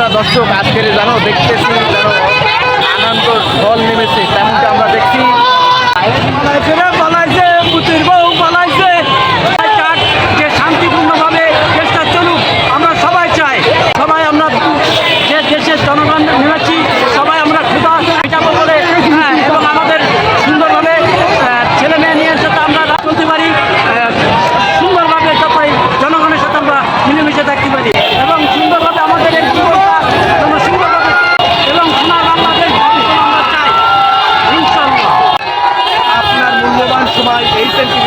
আমরা দর্শক আজকের জানো দেখতেছি যেন আনন্দ দল নেমেছে।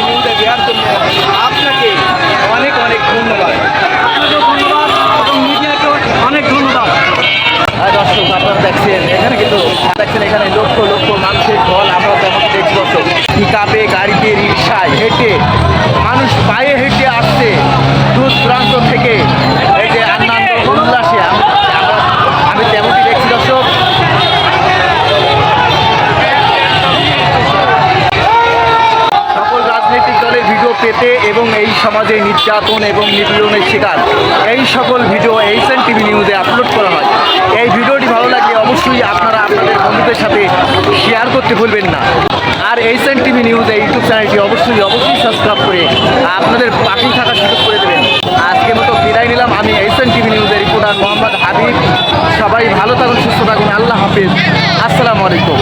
নিউজে দেওয়ার জন্য আপনাকে অনেক অনেক ধন্যবাদ। আপনাকেও ধন্যবাদ এবং মিডিয়াকেও অনেক ধন্যবাদ। আর দর্শক আপনারা দেখছেন এখানে কিন্তু দেখছেন এখানে লক্ষ লক্ষ মানুষের ঢল আমরা তেমন দেখছি দর্শক পিক গাড়িতে রিক্সায় হেঁটে মানুষ পায়ে হেঁটে আসছে। পেতে এবং এই সমাজে নির্যাতন এবং নিপীড়নের শিকার। এই সকল ভিডিও এইচএন টিভি নিউজে আপলোড করা হয়। এই ভিডিওটি ভালো লাগলে অবশ্যই আপনারা আপনাদের বন্ধুদের সাথে শেয়ার করতে ভুলবেন না। আর এইচএন টিভি নিউজ এই ইউটিউব চ্যানেলটি অবশ্যই অবশ্যই সাবস্ক্রাইব করে আপনাদের পাশেই থাকার সুযোগ করে দেবেন। আজকের মতো বিদায় নিলাম। আমি এইচএন টিভি নিউজের রিপোর্টার মোহাম্মদ হাবিব। সবাই ভালো থাকুন, সুস্থ থাকুন। আল্লাহ হাফিজ। আসসালামু আলাইকুম।